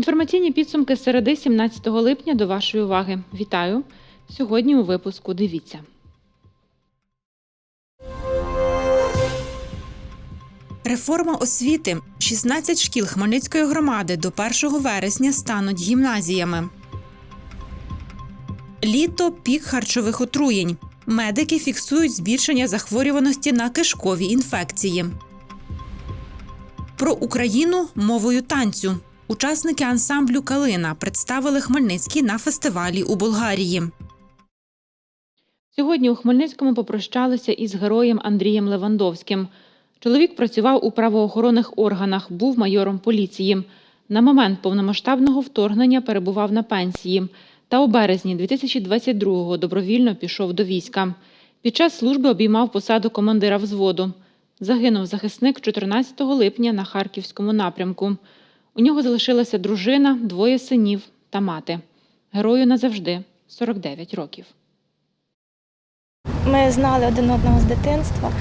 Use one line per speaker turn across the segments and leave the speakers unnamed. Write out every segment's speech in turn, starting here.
Інформаційні підсумки середи 17 липня до вашої уваги. Вітаю! Сьогодні у випуску дивіться.
Реформа освіти. 16 шкіл Хмельницької громади до 1 вересня стануть гімназіями. Літо пік харчових отруєнь. Медики фіксують збільшення захворюваності на кишкові інфекції. Про Україну мовою танцю. Учасники ансамблю Калина представили Хмельницький на фестивалі у Болгарії.
Сьогодні у Хмельницькому попрощалися із героєм Андрієм Левандовським. Чоловік працював у правоохоронних органах, був майором поліції. На момент повномасштабного вторгнення перебував на пенсії та у березні 2022-го добровільно пішов до війська. Під час служби обіймав посаду командира взводу. Загинув захисник 14 липня на харківському напрямку. У нього залишилася дружина, двоє синів та мати. Герою назавжди 49 років.
Ми знали один одного з дитинства.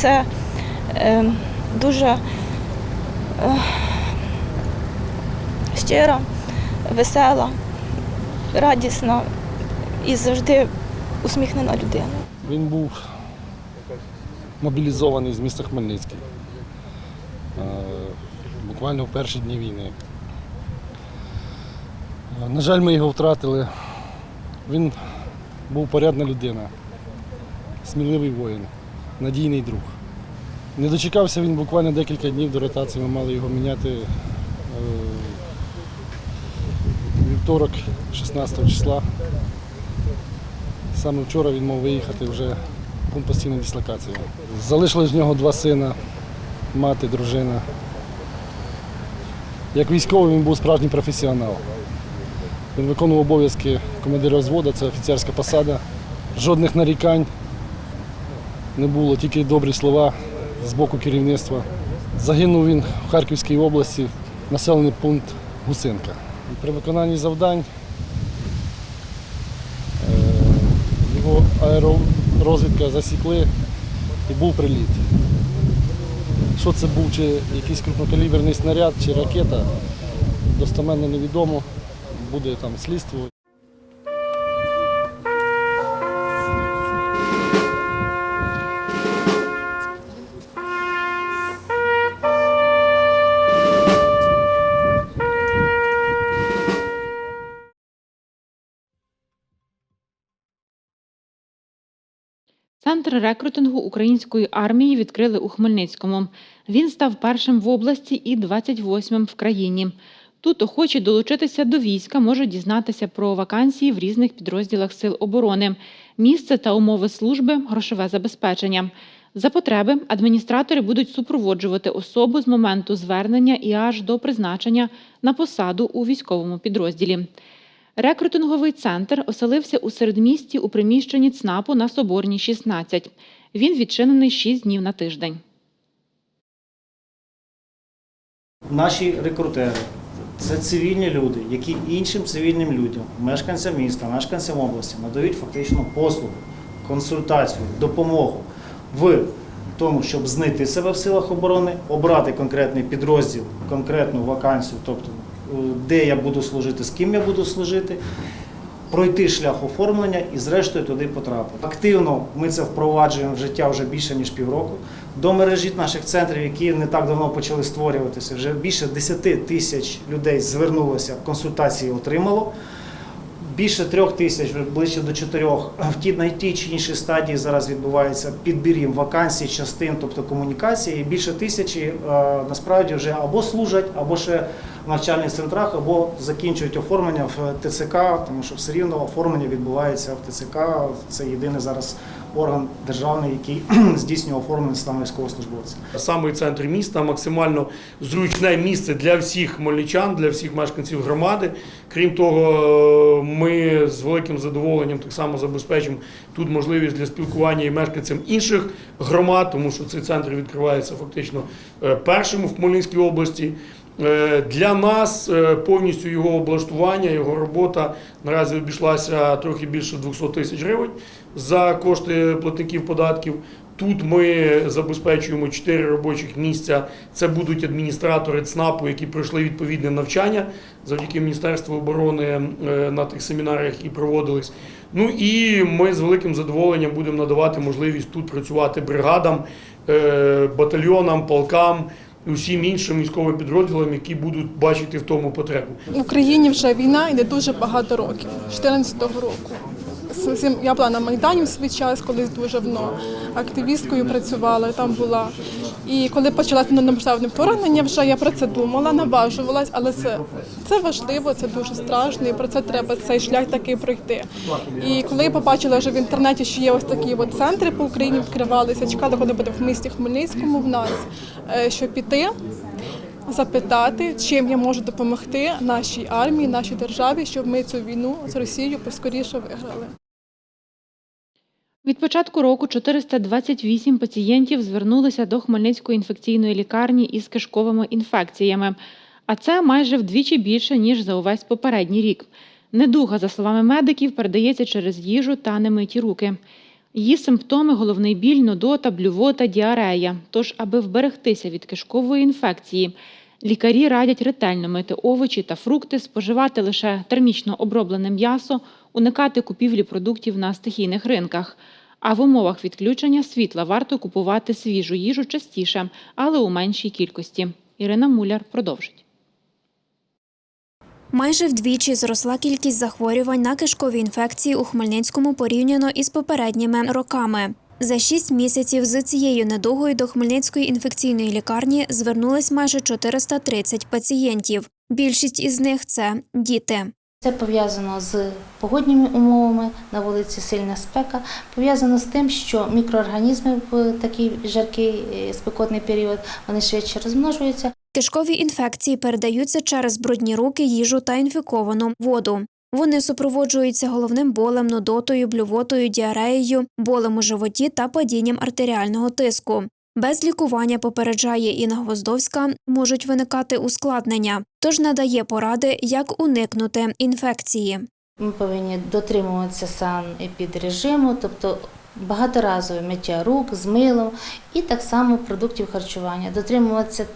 Це е, дуже е, щира, весела, радісна і завжди усміхнена людина.
Він був мобілізований з міста Хмельницький. Е, Буквально в перші дні війни. Е, На жаль, ми його втратили. Він був порядна людина, сміливий воїн, надійний друг. Не дочекався він буквально декілька днів до ротації. Ми мали його міняти е, вівторок, 16 числа. Саме вчора він мав виїхати вже в пункт постійної дислокації. Залишилось в нього два сина, мати, дружина. Як військовий він був справжній професіонал. Він виконував обов'язки командира взводу, це офіцерська посада. Жодних нарікань не було, тільки добрі слова з боку керівництва. Загинув він в Харківській області, населений пункт Гусинка. При виконанні завдань е, його аеророзвідка засікли і був приліт. Що це був, чи якийсь крупнокаліберний снаряд, чи ракета, достеменно невідомо. Буде там слідство.
Рекрутингу української армії відкрили у Хмельницькому. Він став першим в області і 28-м в країні. Тут охочі долучитися до війська можуть дізнатися про вакансії в різних підрозділах сил оборони, місце та умови служби, грошове забезпечення. За потреби адміністратори будуть супроводжувати особу з моменту звернення і аж до призначення на посаду у військовому підрозділі. Рекрутинговий центр оселився у середмісті у приміщенні ЦНАПу на Соборній 16. Він відчинений 6 днів на тиждень.
Наші рекрутери це цивільні люди, які іншим цивільним людям, мешканцям міста, мешканцям області надають фактично послугу, консультацію, допомогу в тому, щоб знайти себе в силах оборони, обрати конкретний підрозділ, конкретну вакансію, тобто де я буду служити, з ким я буду служити. Пройти шлях оформлення і, зрештою, туди потрапити. Активно ми це впроваджуємо в життя вже більше ніж півроку. До мережі наших центрів, які не так давно почали створюватися, вже більше 10 тисяч людей звернулося, консультації отримало. Більше трьох тисяч, ближче до чотирьох. В ті на тій чи іншій стадії зараз відбувається підбір вакансій, частин, тобто комунікації. І більше тисячі е, насправді вже або служать, або ще навчальних центрах, або закінчують оформлення в ТЦК, тому що все рівно оформлення відбувається в ТЦК. Це єдине зараз орган державний, який здійснює оформлення стану військовослужбовця.
Саме центр міста максимально зручне місце для всіх хмельничан, для всіх мешканців громади. Крім того, ми з великим задоволенням так само забезпечимо тут можливість для спілкування і мешканцям інших громад, тому що цей центр відкривається фактично е, першим в Хмельницькій області. Е, Для нас е, повністю його облаштування, його робота наразі обійшлася трохи більше 200 тисяч гривень за кошти платників податків. Тут ми забезпечуємо 4 робочих місця. Це будуть адміністратори ЦНАПу, які пройшли відповідне навчання завдяки Міністерству оборони е, на тих семінарах і проводились. Ну і ми з великим задоволенням будемо надавати можливість тут працювати бригадам, батальйонам, полкам усім іншим військовим підрозділам, які будуть бачити в тому потребу.
В Україні вже війна йде дуже багато років, з 14-го року. Я була на Майдані в свій час, колись дуже давно активісткою працювала, там була. І коли почалося повномасштабне вторгнення, вже я про це думала, наважувалась, але це, це важливо, це дуже страшно, і про це треба цей шлях такий пройти. І коли я побачила вже в інтернеті, що є ось такі от центри по Україні відкривалися, чекала, коли буде в місті Хмельницькому в нас, е, щоб піти запитати, чим я можу допомогти нашій армії, нашій державі, щоб ми цю війну з Росією поскоріше виграли.
Від початку року 428 пацієнтів звернулися до Хмельницької інфекційної лікарні із кишковими інфекціями, а це майже вдвічі більше, ніж за увесь попередній рік. Недуга, за словами медиків, передається через їжу та немиті руки. Її симптоми головний біль, нудота, блювота, діарея. Тож, аби вберегтися від кишкової інфекції, лікарі радять ретельно мити овочі та фрукти, споживати лише термічно оброблене м'ясо, уникати купівлі продуктів на стихійних ринках. А в умовах відключення світла варто купувати свіжу їжу частіше, але у меншій кількості. Ірина Муляр продовжить.
Майже вдвічі зросла кількість захворювань на кишкові інфекції у Хмельницькому порівняно із попередніми роками. За шість місяців з цією недугою до Хмельницької інфекційної лікарні звернулись майже 430 пацієнтів. Більшість із них це діти.
Це пов'язано з погодніми умовами, на вулиці сильна спека, пов'язано з тим, що мікроорганізми в такий жаркий е, спекотний період вони швидше розмножуються.
Кишкові інфекції передаються через брудні руки, їжу та інфіковану воду. Вони супроводжуються головним болем, нудотою, блювотою, діареєю, болем у животі та падінням артеріального тиску. Без лікування попереджає Інна Гвоздовська, можуть виникати ускладнення, тож надає поради, як уникнути інфекції.
Ми повинні дотримуватися санепідрежиму, тобто багаторазове миття рук з милом і так само продуктів харчування, дотримуватися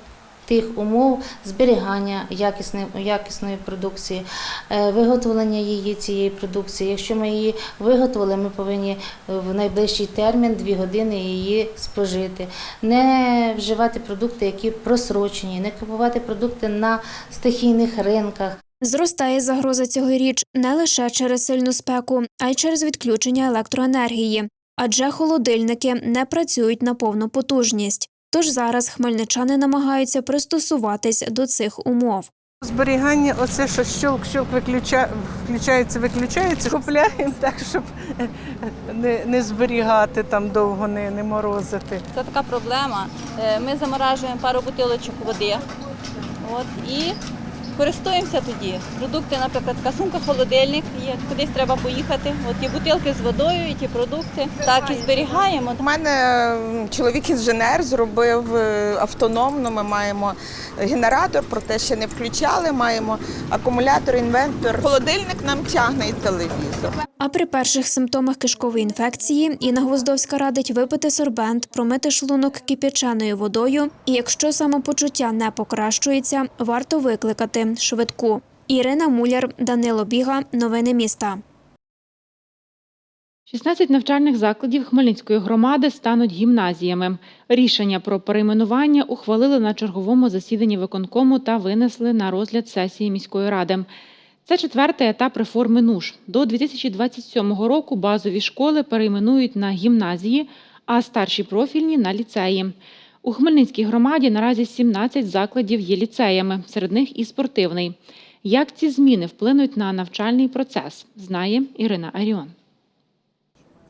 тих умов зберігання якісної, якісної продукції, е, виготовлення її цієї продукції. Якщо ми її виготовили, ми повинні в найближчий термін 2 години її спожити. Не вживати продукти, які просрочені, не купувати продукти на стихійних ринках.
Зростає загроза цьогоріч не лише через сильну спеку, а й через відключення електроенергії, адже холодильники не працюють на повну потужність. Тож зараз хмельничани намагаються пристосуватись до цих умов.
Зберігання, оце що щелк-щелк виключа... включається, виключається, купляємо так, щоб не, не зберігати там довго, не, не морозити.
Це така проблема. Е, Ми заморажуємо пару бутилочок води от, і користуємося тоді. Продукти, наприклад, така сумка, холодильник є, кудись треба поїхати. От ті бутилки з водою, і ті продукти. Так і зберігаємо.
У мене м, чоловік інженер зробив е, автономно. Ми маємо генератор, проте ще не включали. Маємо акумулятор, інвентор. Холодильник нам тягне і телевізор.
А при перших симптомах кишкової інфекції Інна Гвоздовська радить випити сорбент, промити шлунок кип'яченою водою. І якщо самопочуття не покращується, варто викликати швидку. Ірина Муляр, Данило Біга. Новини міста.
16 навчальних закладів Хмельницької громади стануть гімназіями. Рішення про перейменування ухвалили на черговому засіданні виконкому та винесли на розгляд сесії міської ради. Це четвертий етап реформи НУШ. До 2027 року базові школи перейменують на гімназії, а старші профільні на ліцеї. У Хмельницькій громаді наразі 17 закладів є ліцеями, серед них і спортивний. Як ці зміни вплинуть на навчальний процес, знає Ірина Аріон.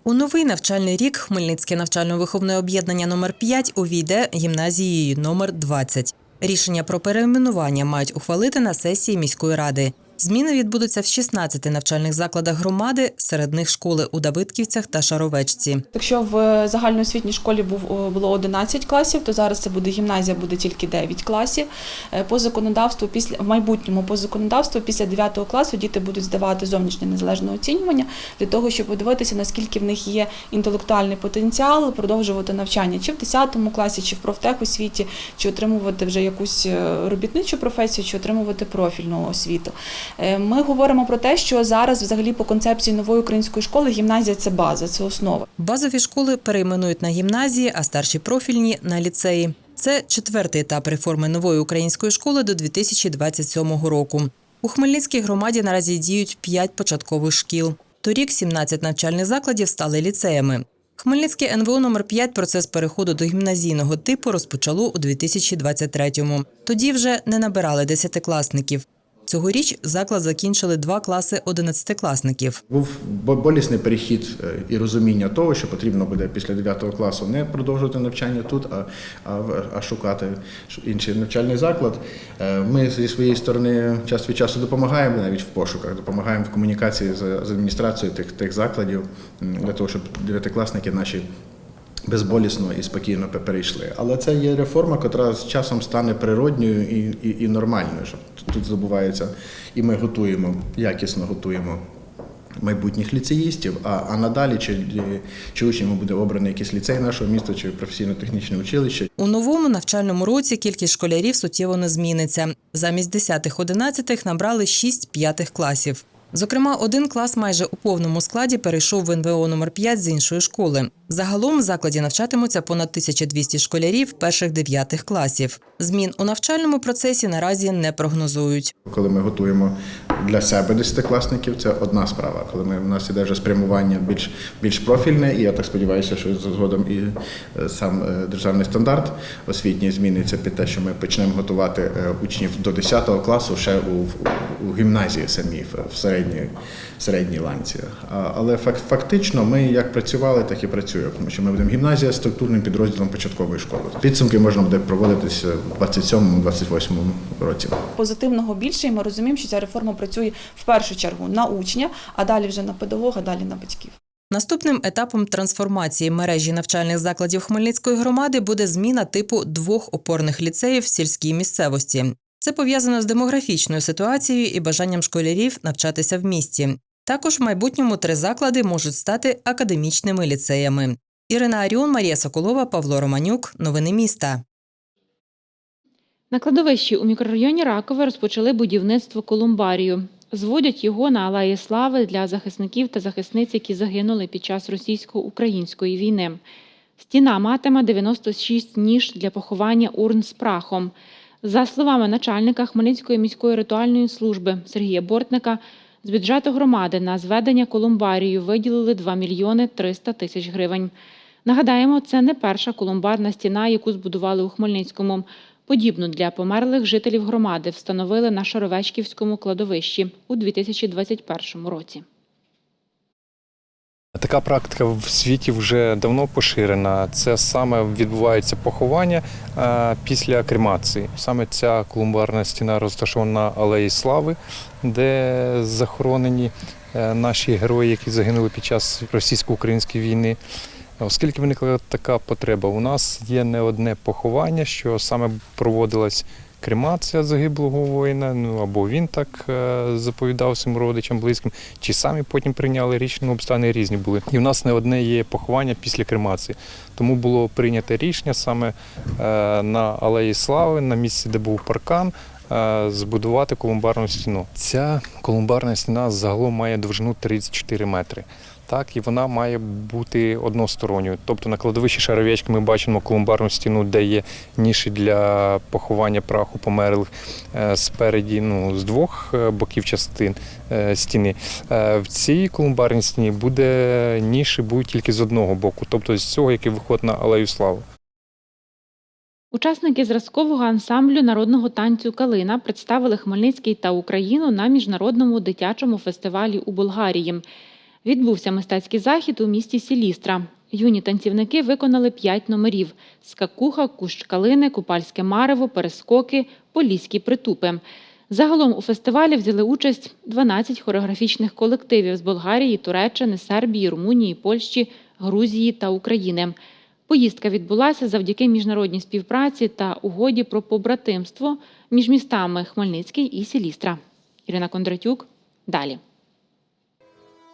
У новий навчальний рік Хмельницьке навчально-виховне об'єднання номер 5 увійде гімназією номер 20. Рішення про перейменування мають ухвалити на сесії міської ради. Зміни відбудуться в 16 навчальних закладах громади, серед них школи у Давидківцях та Шаровечці.
Якщо в загальноосвітній школі було 11 класів, то зараз це буде гімназія, буде тільки 9 класів. Е, По законодавству, після в майбутньому по законодавству, після 9 класу діти будуть здавати зовнішнє незалежне оцінювання для того, щоб подивитися, наскільки в них є інтелектуальний потенціал, продовжувати навчання чи в 10 класі, чи в профтехосвіті, чи отримувати вже якусь е, робітничу професію, чи отримувати профільну освіту. Е, Ми говоримо про те, що зараз, взагалі, по концепції нової української школи, гімназія це база, це основа.
Базові школи перейменують на гімназії, а старші профільні на ліцеї. Це четвертий етап реформи нової української школи до 2027 року. У Хмельницькій громаді наразі діють 5 початкових шкіл. Торік 17 навчальних закладів стали ліцеями. Хмельницьке НВО номер 5 процес переходу до гімназійного типу розпочало у 2023-му. Тоді вже не набирали десятикласників. Цьогоріч заклад закінчили два класи одинадцятикласників.
Був бо- болісний перехід е, і розуміння того, що потрібно буде після 9 класу не продовжувати навчання тут, а, а, а шукати інший навчальний заклад. Е, Ми зі своєї сторони час від часу допомагаємо навіть в пошуках, допомагаємо в комунікації з адміністрацією тих, тих закладів для того, щоб дев'ятикласники наші. Безболісно і спокійно пе- перейшли. Але це є реформа, яка з часом стане природньою і, і, і нормальною. Що тут здобувається, і ми готуємо, якісно готуємо майбутніх ліцеїстів, а, а надалі чи, чи учнями буде обраний якийсь ліцей нашого міста, чи професійно-технічне училище.
У новому навчальному році кількість школярів суттєво не зміниться. Замість 10-11 набрали 6 п'ятих класів. Зокрема, один клас майже у повному складі перейшов в НВО номер 5 з іншої школи. Загалом в закладі навчатимуться понад 1200 школярів перших дев'ятих класів. Змін у навчальному процесі наразі не прогнозують.
Коли ми готуємо для себе десятикласників, це одна справа. Коли ми, у нас іде вже спрямування більш, більш профільне, і я так сподіваюся, що згодом і е, сам е, державний стандарт освітній зміниться під те, що ми почнемо готувати е, учнів до 10 класу ще у, у, гімназії самій, в- в середній, середній ланці. Але фактично ми як працювали, так і працюємо, тому що ми будемо гімназія з структурним підрозділом початкової школи. Підсумки можна буде проводитися в 27-28 році.
Позитивного більше, і ми розуміємо, що ця реформа працює в першу чергу на учня, а далі вже на педагога, далі на батьків.
Наступним етапом трансформації мережі навчальних закладів Хмельницької громади буде зміна типу двох опорних ліцеїв в сільській місцевості. Це пов'язано з демографічною ситуацією і бажанням школярів навчатися в місті. Також в майбутньому три заклади можуть стати академічними ліцеями. Ірина Аріон, Марія Соколова, Павло Романюк. Новини міста.
На кладовищі у мікрорайоні Ракове розпочали будівництво колумбарію. Зводять його на Алеї Слави для захисників та захисниць, які загинули під час російсько-української війни. Стіна матиме 96 ніж для поховання урн з прахом. За словами начальника Хмельницької міської ритуальної служби Сергія Бортника, з бюджету громади на зведення колумбарію виділили 2 мільйони 300 тисяч гривень. Нагадаємо, це не перша колумбарна стіна, яку збудували у Хмельницькому. Подібну для померлих жителів громади встановили на Шаровечківському кладовищі у 2021 році.
Така практика в світі вже давно поширена. Це саме відбувається поховання е, після кремації. Саме ця колумбарна стіна розташована на Алеї Слави, де захоронені е, наші герої, які загинули під час російсько-української війни. Оскільки виникла така потреба, у нас є не одне поховання, що саме проводилась кремація загиблого воїна, ну або він так е, заповідав своїм родичам, близьким, чи самі потім прийняли рішення, обставини різні були. І в нас не одне є поховання після кремації. Тому було прийнято рішення саме е, на Алеї Слави, на місці, де був паркан. е, Збудувати колумбарну стіну. Ця колумбарна стіна загалом має довжину 34 метри. Так, і вона має бути односторонньою. Тобто на кладовищі Шаровечки ми бачимо колумбарну стіну, де є ніші для поховання праху померлих е, спереді, ну, з двох е, боків частин е, стіни. В цій колумбарній стіні буде ніші будуть тільки з одного боку, тобто з цього, який виходить на Алею Слави.
Учасники зразкового ансамблю народного танцю Калина представили Хмельницький та Україну на міжнародному дитячому фестивалі у Болгарії. Відбувся мистецький захід у місті Сілістра. Юні танцівники виконали п'ять номерів: скакуха, кущ калини, купальське марево, перескоки, поліські притупи. Загалом у фестивалі взяли участь 12 хореографічних колективів з Болгарії, Туреччини, Сербії, Румунії, Польщі, Грузії та України. Поїздка відбулася завдяки міжнародній співпраці та угоді про побратимство між містами Хмельницький і Сілістра. Ірина Кондратюк. Далі.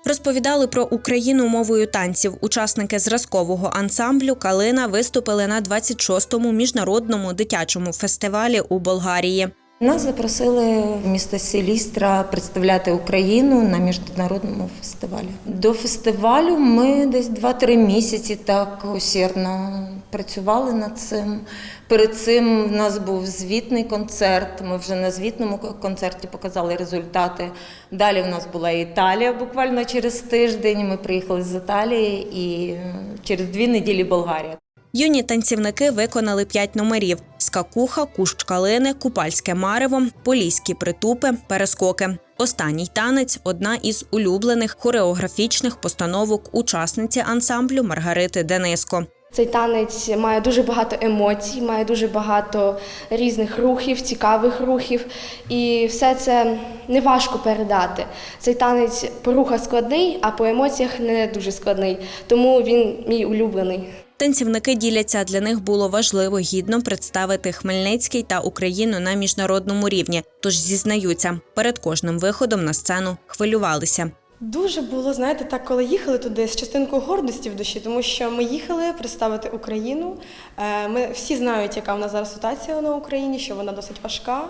Розповідали про Україну мовою танців. Учасники зразкового ансамблю Калина виступили на 26-му міжнародному дитячому фестивалі у Болгарії.
Нас запросили в місто Селістра представляти Україну на міжнародному фестивалі. До фестивалю ми десь 2-3 місяці так усердно працювали над цим. Перед цим в нас був звітний концерт. Ми вже на звітному концерті показали результати. Далі в нас була Італія буквально через тиждень. Ми приїхали з Італії і через дві неділі Болгарія.
Юні танцівники виконали п'ять номерів: скакуха, кущ калини, купальське марево, поліські притупи, перескоки. Останній танець одна із улюблених хореографічних постановок учасниці ансамблю Маргарити Дениско.
Цей танець має дуже багато емоцій, має дуже багато різних рухів, цікавих рухів, і все це не важко передати. Цей танець по рухах складний, а по емоціях не дуже складний, тому він мій улюблений.
Танцівники діляться, для них було важливо гідно представити Хмельницький та Україну на міжнародному рівні. Тож зізнаються, перед кожним виходом на сцену хвилювалися.
Дуже було, знаєте, так, коли їхали туди з частинкою гордості в душі, тому що ми їхали представити Україну. Е, Ми всі знають, яка в нас зараз ситуація на Україні, що вона досить важка.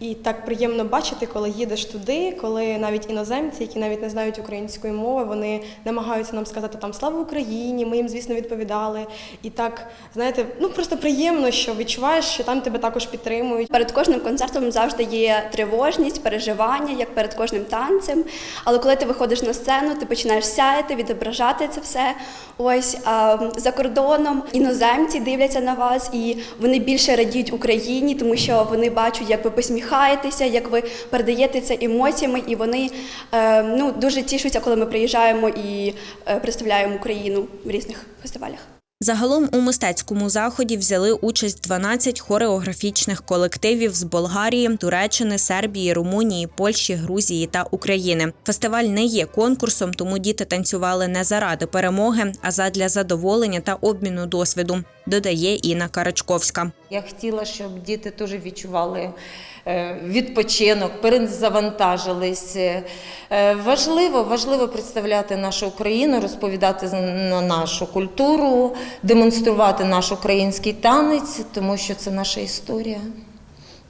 І так приємно бачити, коли їдеш туди, коли навіть іноземці, які навіть не знають української мови, вони намагаються нам сказати там слава Україні. Ми їм, звісно, відповідали. І так, знаєте, ну просто приємно, що відчуваєш, що там тебе також підтримують.
Перед кожним концертом завжди є тривожність, переживання, як перед кожним танцем. Але коли ти виходиш на сцену, ти починаєш сяяти, відображати це все. Ось а, за кордоном іноземці дивляться на вас, і вони більше радіють Україні, тому що вони бачать, як ви посміхаєтеся, як ви передаєте це емоціями, і вони е, ну дуже тішуться, коли ми приїжджаємо і е, представляємо Україну в різних фестивалях.
Загалом у мистецькому заході взяли участь 12 хореографічних колективів з Болгарії, Туреччини, Сербії, Румунії, Польщі, Грузії та України. Фестиваль не є конкурсом, тому діти танцювали не заради перемоги, а задля задоволення та обміну досвіду. Додає Інна Карачковська.
Я хотіла, щоб діти теж відчували відпочинок, перезавантажились. Е, Важливо, важливо представляти нашу Україну, розповідати на нашу культуру, демонструвати наш український танець, тому що це наша історія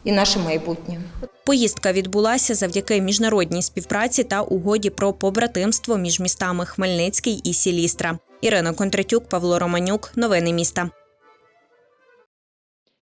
і наше майбутнє.
Поїздка відбулася завдяки міжнародній співпраці та угоді про побратимство між містами Хмельницький і Сілістра. Ірина Контратюк, Павло Романюк. Новини міста.